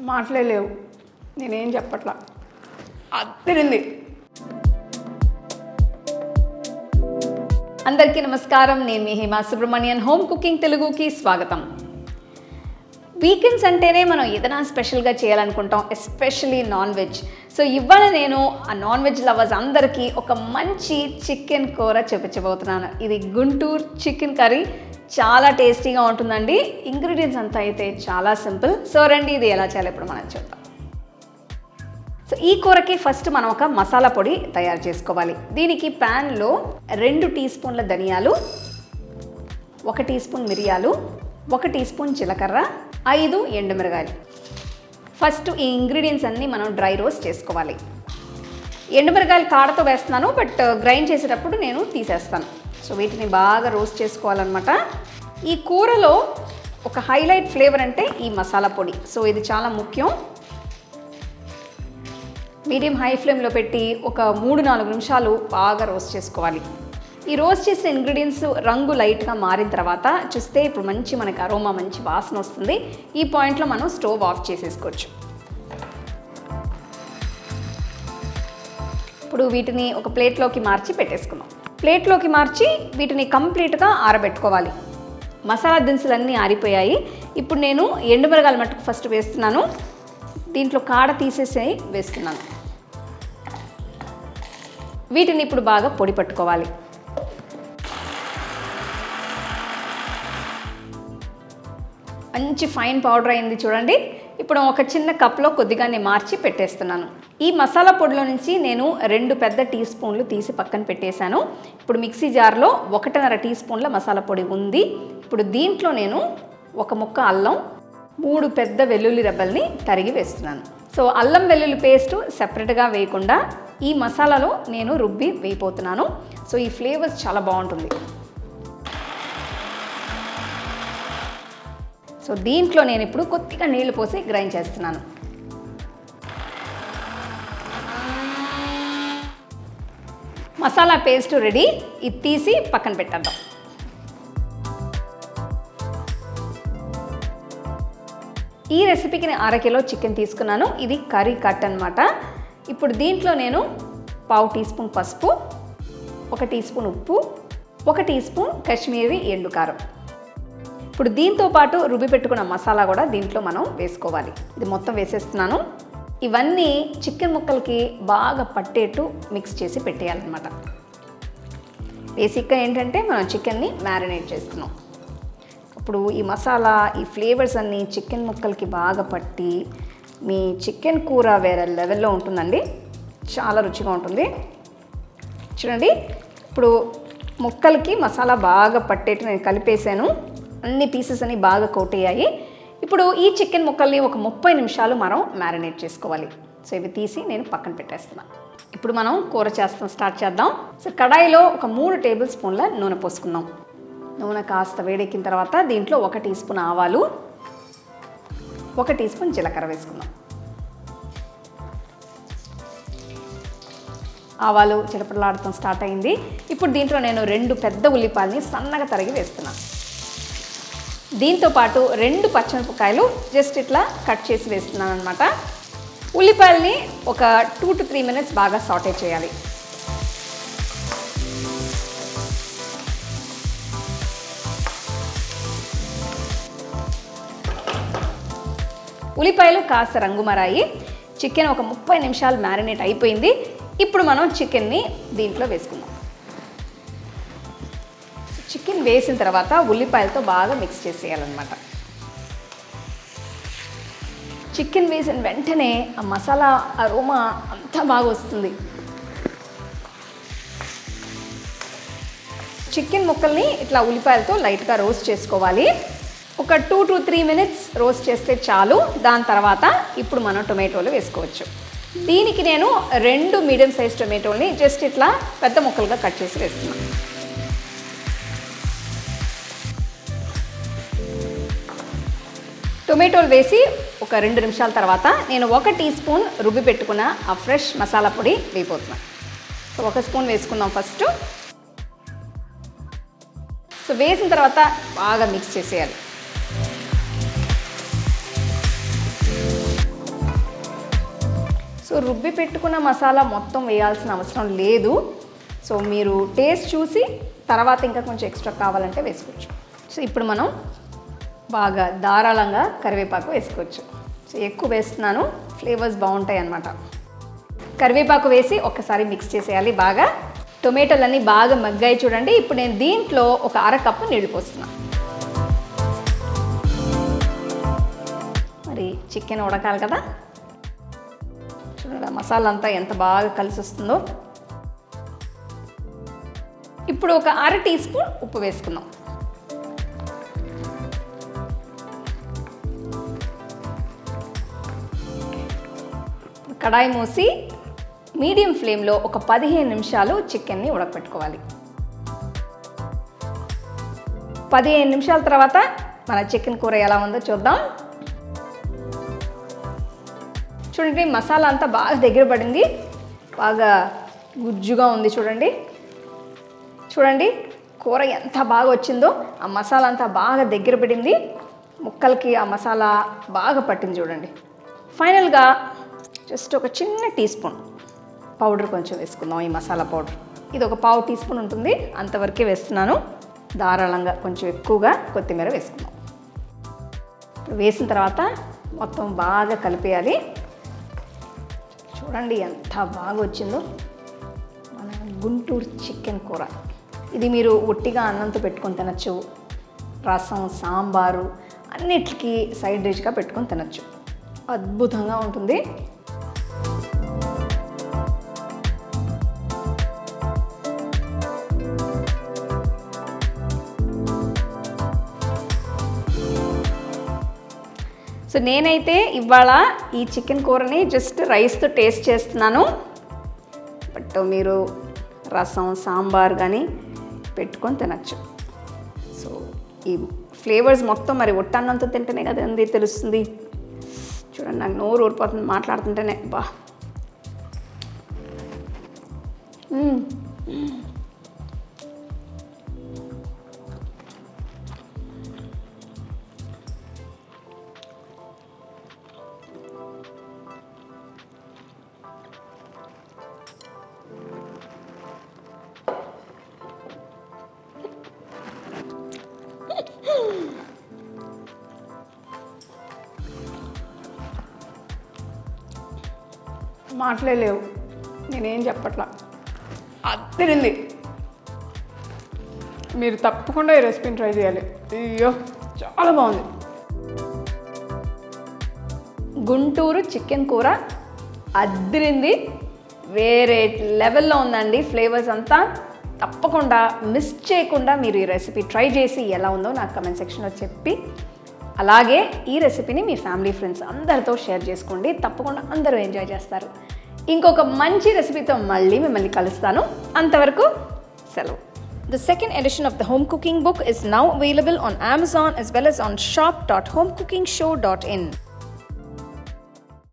మాట్లాడలేవు నేనేం చెప్పట్లా? అద్దరింది అందరికీ నమస్కారం. నేను మీ హేమా సుబ్రహ్మణ్యన్. హోమ్ కుకింగ్ తెలుగుకి స్వాగతం. వీకెండ్స్ అంటేనే మనం ఏదైనా స్పెషల్గా చేయాలనుకుంటాం ఎస్పెషలీ నాన్ వెజ్. సో ఇవాళ నేను ఆ నాన్ వెజ్ లవర్స్ అందరికీ ఒక మంచి చికెన్ కూర చూపించబోతున్నాను. ఇది గుంటూరు చికెన్ కర్రీ. చాలా టేస్టీగా ఉంటుందండి. ఇంగ్రీడియంట్స్ అంతా అయితే చాలా సింపుల్. సో రండి ఇది ఎలా చేయాలి ఇప్పుడు మనం చూద్దాం. సో ఈ కూరకి ఫస్ట్ మనం ఒక మసాలా పొడి తయారు చేసుకోవాలి. దీనికి ప్యాన్లో రెండు టీ స్పూన్ల ధనియాలు ఒక టీ స్పూన్ మిరియాలు ఒక టీ స్పూన్ జీలకర్ర ఐదు ఎండుమిరగాయలు. ఫస్ట్ ఈ ఇంగ్రీడియంట్స్ అన్నీ మనం డ్రై రోస్ట్ చేసుకోవాలి. ఎండుమిరగాయలు కాడతో వేస్తున్నాను బట్ గ్రైండ్ చేసేటప్పుడు నేను తీసేస్తాను. సో వీటిని బాగా రోస్ట్ చేసుకోవాలన్నమాట. ఈ కూరలో ఒక హైలైట్ ఫ్లేవర్ అంటే ఈ మసాలా పొడి. సో ఇది చాలా ముఖ్యం. మీడియం హై ఫ్లేమ్లో పెట్టి ఒక మూడు నాలుగు నిమిషాలు బాగా రోస్ట్ చేసుకోవాలి. ఈ రోస్ట్ చేసిన ఇంగ్రీడియంట్స్ రంగు లైట్గా మారిన తర్వాత చూస్తే ఇప్పుడు మంచి మనకి అరోమా మంచి వాసన వస్తుంది. ఈ పాయింట్లో మనం స్టవ్ ఆఫ్ చేసేసుకోవచ్చు. ఇప్పుడు వీటిని ఒక ప్లేట్లోకి మార్చి పెట్టేసుకుందాం. ప్లేట్లోకి మార్చి వీటిని కంప్లీట్గా ఆరబెట్టుకోవాలి. మసాలా దినుసులన్నీ ఆరిపోయాయి. ఇప్పుడు నేను ఎండుమిరగాయల మట్టుకు ఫస్ట్ వేస్తున్నాను. దీంట్లో కాడ తీసేసి వేస్తున్నాను. వీటిని ఇప్పుడు బాగా పొడి పట్టుకోవాలి. మంచి ఫైన్ పౌడర్ అయింది చూడండి. ఇప్పుడు ఒక చిన్న కప్లో కొద్దిగా నేను మార్చి పెట్టేస్తున్నాను. ఈ మసాలా పొడిలో నుంచి నేను రెండు పెద్ద టీ స్పూన్లు తీసి పక్కన పెట్టేశాను. ఇప్పుడు మిక్సీ జార్లో ఒకటిన్నర టీ స్పూన్ల మసాలా పొడి ఉంది. ఇప్పుడు దీంట్లో నేను ఒక ముక్క అల్లం మూడు పెద్ద వెల్లుల్లి రెబ్బల్ని తరిగి వేస్తున్నాను. సో అల్లం వెల్లుల్లి పేస్ట్ సెపరేట్గా వేయకుండా ఈ మసాలాలో నేను రుబ్బి వేయిపోతున్నాను సో ఈ ఫ్లేవర్స్ చాలా బాగుంటుంది. సో దీంట్లో నేను ఇప్పుడు కొద్దిగా నీళ్ళు పోసి గ్రైండ్ చేస్తున్నాను. మసాలా పేస్ట్ రెడీ. ఇది తీసి పక్కన పెట్టేద్దాం. ఈ రెసిపీకి నేను అరకిలో చికెన్ తీసుకున్నాను. ఇది కర్రీ కట్ అనమాట ఇప్పుడు దీంట్లో నేను పావు టీ స్పూన్ పసుపు ఒక టీ స్పూన్ ఉప్పు ఒక టీ స్పూన్ కాశ్మీరీ ఎండు కారం. ఇప్పుడు దీంతో పాటు రుబ్బి పెట్టుకున్న మసాలా కూడా దీంట్లో మనం వేసుకోవాలి. ఇది మొత్తం వేసేస్తున్నాను. ఇవన్నీ చికెన్ ముక్కలకి బాగా పట్టేట్టు మిక్స్ చేసి పెట్టేయాలన్నమాట. బేసిక్గా ఏంటంటే మనం చికెన్ని మ్యారినేట్ చేస్తున్నాం. ఇప్పుడు ఈ మసాలా ఈ ఫ్లేవర్స్ అన్నీ చికెన్ ముక్కలకి బాగా పట్టి మీ చికెన్ కూర వేరే లెవెల్లో ఉంటుందండి. చాలా రుచిగా ఉంటుంది. చూడండి ఇప్పుడు ముక్కలకి మసాలా బాగా పట్టేట్టు నేను కలిపేసాను అన్ని పీసెస్ అని బాగా కోట్ అయ్యాయి ఇప్పుడు ఈ చికెన్ ముక్కల్ని ఒక ముప్పై నిమిషాలు మనం మ్యారినేట్ చేసుకోవాలి. సో ఇవి తీసి నేను పక్కన పెట్టేస్తున్నాను ఇప్పుడు మనం కూర చేస్తాం స్టార్ట్ చేద్దాం. సో కడాయిలో ఒక మూడు టేబుల్ స్పూన్ల నూనె పోసుకుందాం. నూనె కాస్త వేడెక్కిన తర్వాత దీంట్లో ఒక టీ స్పూన్ ఆవాలు ఒక టీ స్పూన్ జీలకర్ర వేసుకుందాం. ఆవాలు చిలపడలాడటం స్టార్ట్ అయింది. ఇప్పుడు దీంట్లో నేను రెండు పెద్ద ఉల్లిపాయలని సన్నగా తరిగి వేస్తున్నాను దీంతో పాటు రెండు పచ్చిమిరపకాయలు జస్ట్ ఇట్లా కట్ చేసి వేస్తున్నాను అనమాట ఉల్లిపాయల్ని ఒక టూ టు త్రీ మినిట్స్ బాగా సాటే చేయాలి. ఉల్లిపాయలు కాస్త రంగు మరాయి. చికెన్ ఒక ముప్పై నిమిషాలు మ్యారినేట్ అయిపోయింది. ఇప్పుడు మనం చికెన్ని దీంట్లో వేసుకుందాం. వేసిన తర్వాత ఉల్లిపాయలతో బాగా మిక్స్ చేసేయాలన్నమాట. చికెన్ వేసిన వెంటనే ఆ మసాలా అరోమా అంతా బాగా వస్తుంది. చికెన్ ముక్కల్ని ఇట్లా ఉల్లిపాయలతో లైట్గా రోస్ట్ చేసుకోవాలి. ఒక two to three minutes roast చేస్తే చాలు. దాని తర్వాత ఇప్పుడు మనం టొమాటోలు వేసుకోవచ్చు. దీనికి నేను రెండు మీడియం సైజ్ టొమాటోల్ని జస్ట్ ఇట్లా పెద్ద ముక్కలుగా కట్ చేసి వేస్తున్నాను. టొమాటోలు వేసి ఒక రెండు నిమిషాల తర్వాత నేను ఒక టీ స్పూన్ రుబ్బి పెట్టుకున్న ఆ ఫ్రెష్ మసాలా పొడి వేయిపోతున్నాను సో ఒక స్పూన్ వేసుకుందాం ఫస్ట్. సో వేసిన తర్వాత బాగా మిక్స్ చేసేయాలి. సో రుబ్బి పెట్టుకున్న మసాలా మొత్తం వేయాల్సిన అవసరం లేదు. సో మీరు టేస్ట్ చూసి తర్వాత ఇంకా కొంచెం ఎక్స్ట్రా కావాలంటే వేసుకోవచ్చు. సో ఇప్పుడు మనం బాగా ధారాళంగా కరివేపాకు వేసుకోవచ్చు. సో ఎక్కువ వేస్తున్నాను. ఫ్లేవర్స్ బాగుంటాయి అన్నమాట. కరివేపాకు వేసి ఒక్కసారి మిక్స్ చేసేయాలి బాగా. టొమాటోలన్నీ బాగా మగ్గాయి చూడండి. ఇప్పుడు నేను దీంట్లో ఒక అర కప్పు నీళ్ళు పోస్తున్నాను మరి చికెన్ ఉడకాలి కదా. చూడండి మసాలా అంతా ఎంత బాగా కలిసి వస్తుందో. ఇప్పుడు ఒక అర టీ స్పూన్ ఉప్పు వేసుకుందాం. కడాయి మూసి మీడియం ఫ్లేమ్లో ఒక పదిహేను నిమిషాలు చికెన్ని ఉడకపెట్టుకోవాలి. పదిహేను నిమిషాల తర్వాత మన చికెన్ కూర ఎలా ఉందో చూద్దాం. చూడండి మసాలా అంతా బాగా దగ్గర పడింది. బాగా గుజ్జుగా ఉంది చూడండి. చూడండి కూర ఎంత బాగా వచ్చిందో ఆ మసాలా అంతా బాగా దగ్గర పడింది. ముక్కలకి ఆ మసాలా బాగా పట్టింది చూడండి. ఫైనల్గా జస్ట్ ఒక చిన్న టీ స్పూన్ పౌడర్ కొంచెం వేసుకుందాం ఈ మసాలా పౌడర్. ఇది ఒక పావు టీ స్పూన్ ఉంటుంది అంతవరకే వేస్తున్నాను. ధారాళంగా కొంచెం ఎక్కువగా కొత్తిమీర వేసుకుందాం. ఇప్పుడు వేసిన తర్వాత మొత్తం బాగా కలిపేయాలి. చూడండి ఎంత బాగా వచ్చిందో. మన గుంటూరు చికెన్ కూర. ఇది మీరు ఒట్టిగా అన్నంతో పెట్టుకొని తినచ్చు. రసం సాంబారు అన్నిటికీ సైడ్ డిష్గా పెట్టుకొని తినచ్చు. అద్భుతంగా ఉంటుంది. సో నేనైతే ఇవాళ ఈ చికెన్ కూరని జస్ట్ రైస్తో టేస్ట్ చేస్తున్నాను. బట్ మీరు రసం సాంబార్ కానీ పెట్టుకొని తినచ్చు. సో ఈ ఫ్లేవర్స్ మొత్తం మరి ఒట్టన్నంతో తింటేనే కదండి తెలుస్తుంది. చూడండి నాకు నోరు ఊరిపోతుంది మాట్లాడుతుంటేనే. బా మాటలే లేవు నేనేం చెప్పట్లా? అద్దరింది మీరు తప్పకుండా ఈ రెసిపీని ట్రై చేయాలి. అయ్యో చాలా బాగుంది. గుంటూరు చికెన్ కూర అద్దరింది వేరే లెవెల్లో ఉందండి ఫ్లేవర్స్ అంతా. తప్పకుండా మిస్ చేయకుండా మీరు ఈ రెసిపీ ట్రై చేసి ఎలా ఉందో నాకు కమెంట్ సెక్షన్లో చెప్పి అలాగే ఈ రెసిపీని మీ ఫ్యామిలీ ఫ్రెండ్స్ అందరితో షేర్ చేసుకోండి తప్పకుండా అందరూ ఎంజాయ్ చేస్తారు ఇంకొక మంచి రెసిపీతో మళ్ళీ మిమ్మల్ని కలుస్తాను అంతవరకు సెలవు The second edition of the home cooking book is now available on Amazon as well as on shop.homecookingshow.in.